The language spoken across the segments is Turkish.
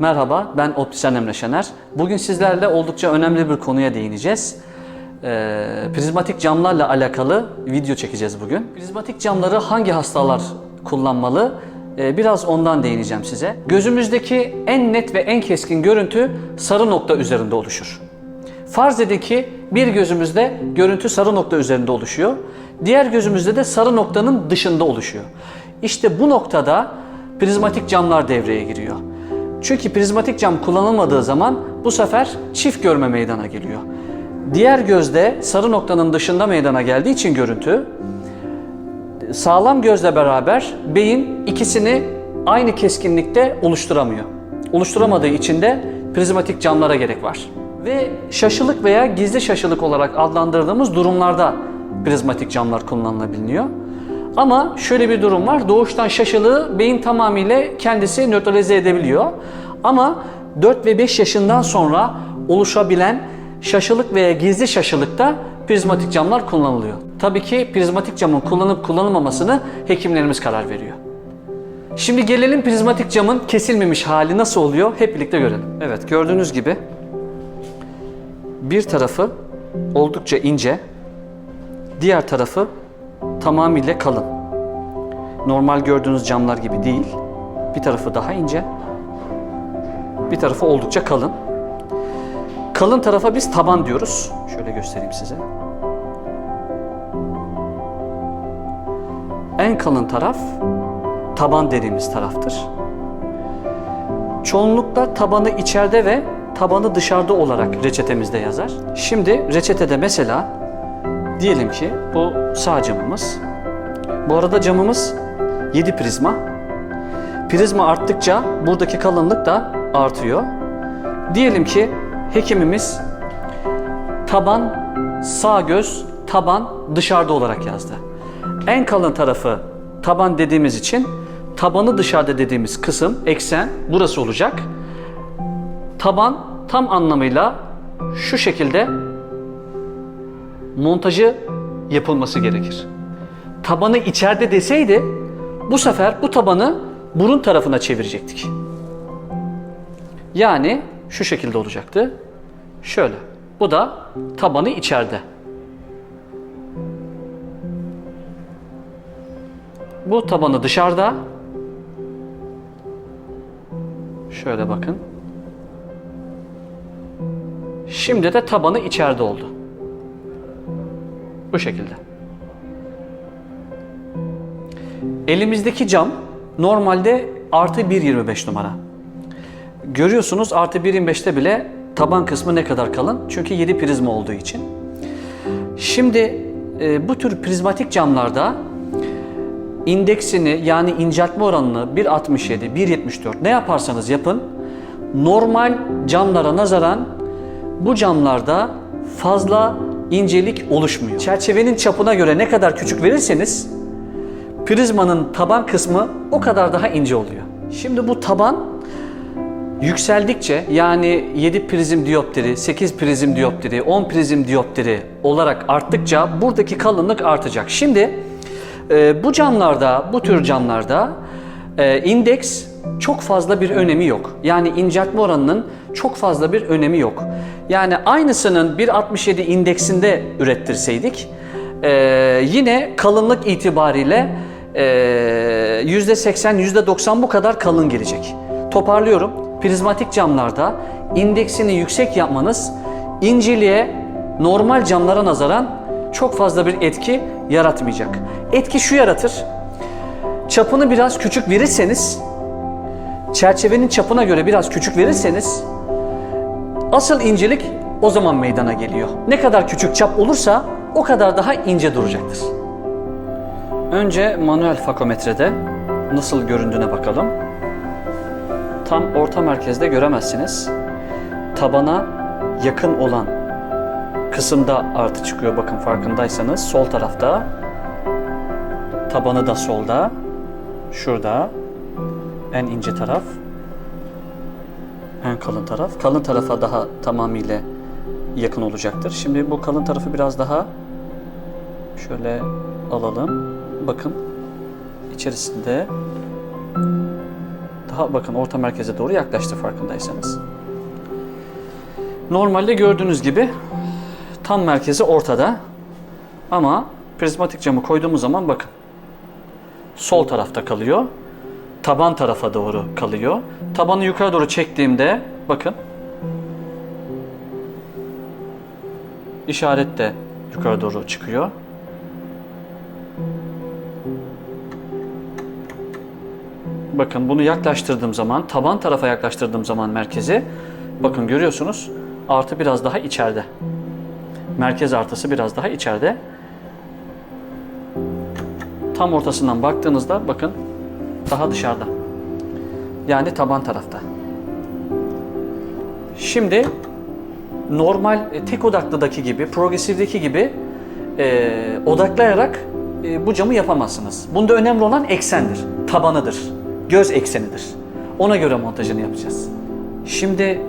Merhaba, ben optisyen Emre Şener. Bugün sizlerle oldukça önemli bir konuya değineceğiz. Ee, prizmatik camlarla alakalı video çekeceğiz bugün. Prizmatik camları hangi hastalar kullanmalı? Ee, biraz ondan değineceğim size. Gözümüzdeki en net ve en keskin görüntü sarı nokta üzerinde oluşur. Farz edin ki bir gözümüzde görüntü sarı nokta üzerinde oluşuyor. Diğer gözümüzde de sarı noktanın dışında oluşuyor. İşte bu noktada prizmatik camlar devreye giriyor. Çünkü prizmatik cam kullanılmadığı zaman bu sefer çift görme meydana geliyor. Diğer gözde sarı noktanın dışında meydana geldiği için görüntü sağlam gözle beraber beyin ikisini aynı keskinlikte oluşturamıyor. Oluşturamadığı için de prizmatik camlara gerek var. Ve şaşılık veya gizli şaşılık olarak adlandırdığımız durumlarda prizmatik camlar kullanılabiliyor. Ama şöyle bir durum var. Doğuştan şaşılığı beyin tamamıyla kendisi nötralize edebiliyor. Ama 4 ve 5 yaşından sonra oluşabilen şaşılık veya gizli şaşılıkta prizmatik camlar kullanılıyor. Tabii ki prizmatik camın kullanıp kullanılmamasını hekimlerimiz karar veriyor. Şimdi gelelim prizmatik camın kesilmemiş hali nasıl oluyor hep birlikte görelim. Evet gördüğünüz gibi bir tarafı oldukça ince, diğer tarafı tamamıyla kalın. Normal gördüğünüz camlar gibi değil. Bir tarafı daha ince, bir tarafı oldukça kalın. Kalın tarafa biz taban diyoruz. Şöyle göstereyim size. En kalın taraf taban dediğimiz taraftır. Çoğunlukla tabanı içeride ve tabanı dışarıda olarak reçetemizde yazar. Şimdi reçetede mesela diyelim ki bu sağ camımız. Bu arada camımız 7 prizma. Prizma arttıkça buradaki kalınlık da artıyor. Diyelim ki hekimimiz taban sağ göz, taban dışarıda olarak yazdı. En kalın tarafı taban dediğimiz için tabanı dışarıda dediğimiz kısım eksen burası olacak. Taban tam anlamıyla şu şekilde montajı yapılması gerekir. Tabanı içeride deseydi bu sefer bu tabanı burun tarafına çevirecektik. Yani şu şekilde olacaktı. Şöyle. Bu da tabanı içeride. Bu tabanı dışarıda. Şöyle bakın. Şimdi de tabanı içeride oldu. Bu şekilde. Elimizdeki cam normalde artı 1.25 numara. Görüyorsunuz artı 1.25'te bile taban kısmı ne kadar kalın? Çünkü 7 prizma olduğu için. Şimdi e, bu tür prizmatik camlarda indeksini yani inceltme oranını 1.67, 1.74 ne yaparsanız yapın normal camlara nazaran bu camlarda fazla incelik oluşmuyor. Çerçevenin çapına göre ne kadar küçük verirseniz prizmanın taban kısmı o kadar daha ince oluyor. Şimdi bu taban yükseldikçe yani 7 prizm diopteri, 8 prizm diopteri, 10 prizm diopteri olarak arttıkça buradaki kalınlık artacak. Şimdi e, bu camlarda, bu tür camlarda e, indeks çok fazla bir önemi yok. Yani inceltme oranının çok fazla bir önemi yok. Yani aynısının 1.67 indeksinde ürettirseydik e, yine kalınlık itibariyle e, %80, %90 bu kadar kalın gelecek. Toparlıyorum. Prizmatik camlarda indeksini yüksek yapmanız inceliğe normal camlara nazaran çok fazla bir etki yaratmayacak. Etki şu yaratır. Çapını biraz küçük verirseniz, çerçevenin çapına göre biraz küçük verirseniz asıl incelik o zaman meydana geliyor. Ne kadar küçük çap olursa o kadar daha ince duracaktır. Önce manuel fakometrede nasıl göründüğüne bakalım. Tam orta merkezde göremezsiniz. Tabana yakın olan kısımda artı çıkıyor bakın farkındaysanız. Sol tarafta. Tabanı da solda. Şurada. En ince taraf. Kalın taraf. Kalın tarafa daha tamamıyla yakın olacaktır. Şimdi bu kalın tarafı biraz daha şöyle alalım. Bakın içerisinde Daha bakın orta merkeze doğru yaklaştı farkındaysanız. Normalde gördüğünüz gibi tam merkezi ortada. Ama prizmatik camı koyduğumuz zaman bakın. Sol tarafta kalıyor. Taban tarafa doğru kalıyor. Tabanı yukarı doğru çektiğimde bakın. İşaret de yukarı doğru çıkıyor. Bakın bunu yaklaştırdığım zaman, taban tarafa yaklaştırdığım zaman merkezi, bakın görüyorsunuz artı biraz daha içeride. Merkez artısı biraz daha içeride. Tam ortasından baktığınızda bakın daha dışarıda. Yani taban tarafta. Şimdi normal e, tek odaklıdaki gibi, progresifdeki gibi e, odaklayarak e, bu camı yapamazsınız. Bunda önemli olan eksendir, tabanıdır, göz eksenidir. Ona göre montajını yapacağız. Şimdi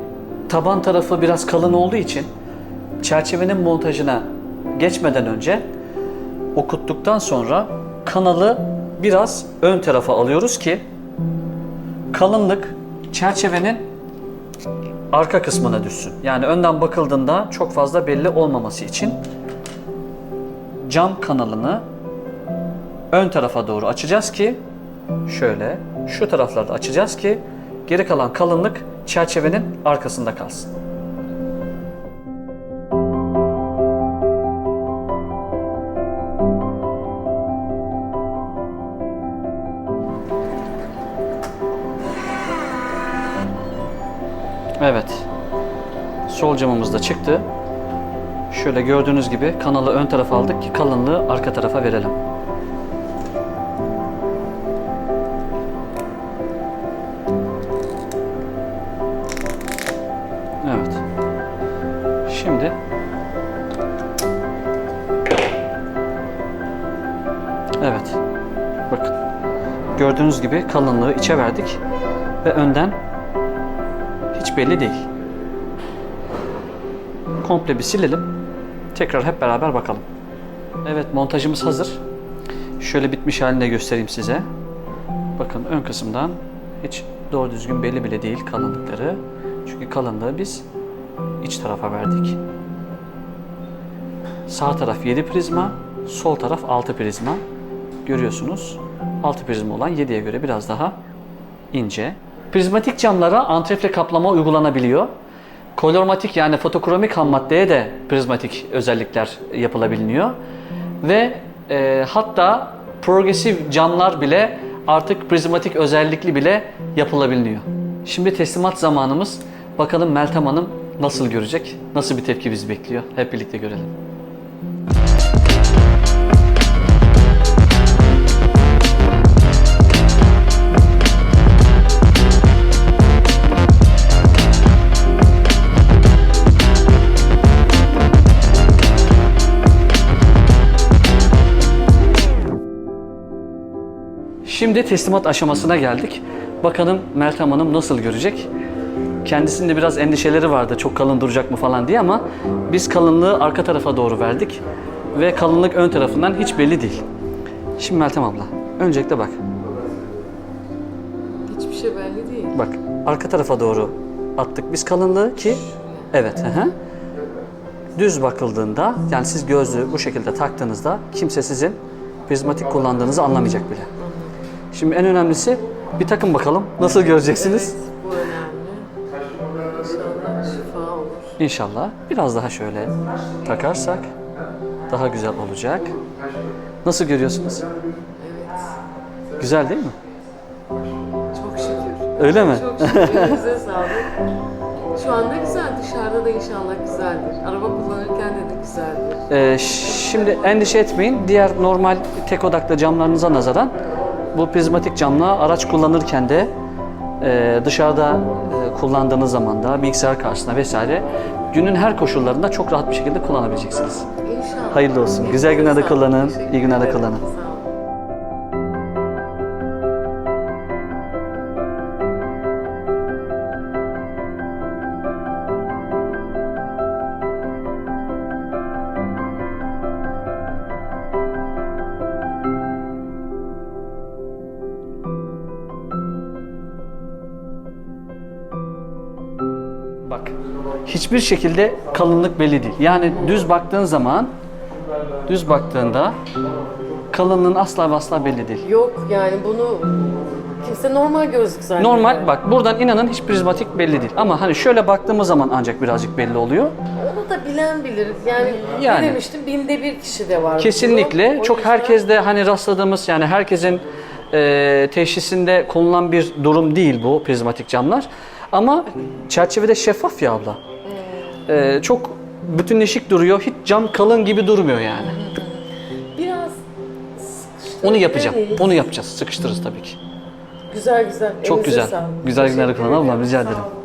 taban tarafı biraz kalın olduğu için çerçevenin montajına geçmeden önce okuttuktan sonra kanalı biraz ön tarafa alıyoruz ki kalınlık çerçevenin arka kısmına düşsün. Yani önden bakıldığında çok fazla belli olmaması için cam kanalını ön tarafa doğru açacağız ki şöyle şu taraflarda açacağız ki geri kalan kalınlık çerçevenin arkasında kalsın. Sol camımız da çıktı. Şöyle gördüğünüz gibi kanalı ön tarafa aldık ki kalınlığı arka tarafa verelim. Evet. Şimdi Evet. Bakın. Gördüğünüz gibi kalınlığı içe verdik ve önden hiç belli değil. Komple bir silelim. Tekrar hep beraber bakalım. Evet montajımız hazır. Şöyle bitmiş halini de göstereyim size. Bakın ön kısımdan hiç doğru düzgün belli bile değil kalınlıkları. Çünkü kalınlığı biz iç tarafa verdik. Sağ taraf 7 prizma, sol taraf 6 prizma. Görüyorsunuz 6 prizma olan 7'ye göre biraz daha ince. Prizmatik camlara antrefle kaplama uygulanabiliyor. Kolormatik yani fotokromik ham maddeye de prizmatik özellikler yapılabiliyor. Ve e, hatta progresif camlar bile artık prizmatik özellikli bile yapılabiliyor. Şimdi teslimat zamanımız. Bakalım Meltem Hanım nasıl görecek? Nasıl bir tepki bizi bekliyor? Hep birlikte görelim. Şimdi teslimat aşamasına geldik. Bakalım Meltem Hanım nasıl görecek? Kendisinde biraz endişeleri vardı çok kalın duracak mı falan diye ama biz kalınlığı arka tarafa doğru verdik ve kalınlık ön tarafından hiç belli değil. Şimdi Meltem abla öncelikle bak. Hiçbir şey belli değil. Bak arka tarafa doğru attık biz kalınlığı ki evet hı hı. düz bakıldığında yani siz gözlüğü bu şekilde taktığınızda kimse sizin prizmatik kullandığınızı anlamayacak bile. Şimdi en önemlisi bir takım bakalım nasıl göreceksiniz. Evet, bu önemli. İnşallah şifa olur. İnşallah biraz daha şöyle takarsak daha güzel olacak. Nasıl görüyorsunuz? Evet. Güzel değil mi? Çok şükür. Öyle mi? Çok şükür. Elinize sağlık. Şu anda güzel. Dışarıda da inşallah güzeldir. Araba kullanırken de, de güzeldir. Ee, şimdi endişe etmeyin. Diğer normal tek odaklı camlarınıza nazaran bu prizmatik camla araç kullanırken de e, dışarıda e, kullandığınız zaman da bilgisayar karşısında vesaire günün her koşullarında çok rahat bir şekilde kullanabileceksiniz. İnşallah. Hayırlı olsun. Güzel günlerde kullanın, iyi günlerde kullanın. Hiçbir şekilde kalınlık belli değil. Yani düz baktığın zaman düz baktığında kalınlığın asla ve asla belli değil. Yok yani bunu kimse normal gözlük zannediyor. Normal bak buradan inanın hiç prizmatik belli değil. Ama hani şöyle baktığımız zaman ancak birazcık belli oluyor. Onu da bilen bilir. Yani, Yani. ne demiştim? Binde bir kişi de var. Kesinlikle bu. O çok yüzden- herkeste hani rastladığımız yani herkesin e, teşhisinde konulan bir durum değil bu prizmatik camlar. Ama çerçevede şeffaf ya abla. E, çok bütünleşik duruyor. Hiç cam kalın gibi durmuyor yani. Biraz Onu yapacağım. miyiz? Onu yapacağız. Sıkıştırırız tabii ki. Güzel güzel. Çok Elinize güzel. sağlık. Güzel günler Teşekkür kullanalım ederim. Rica Sağ ederim. olun.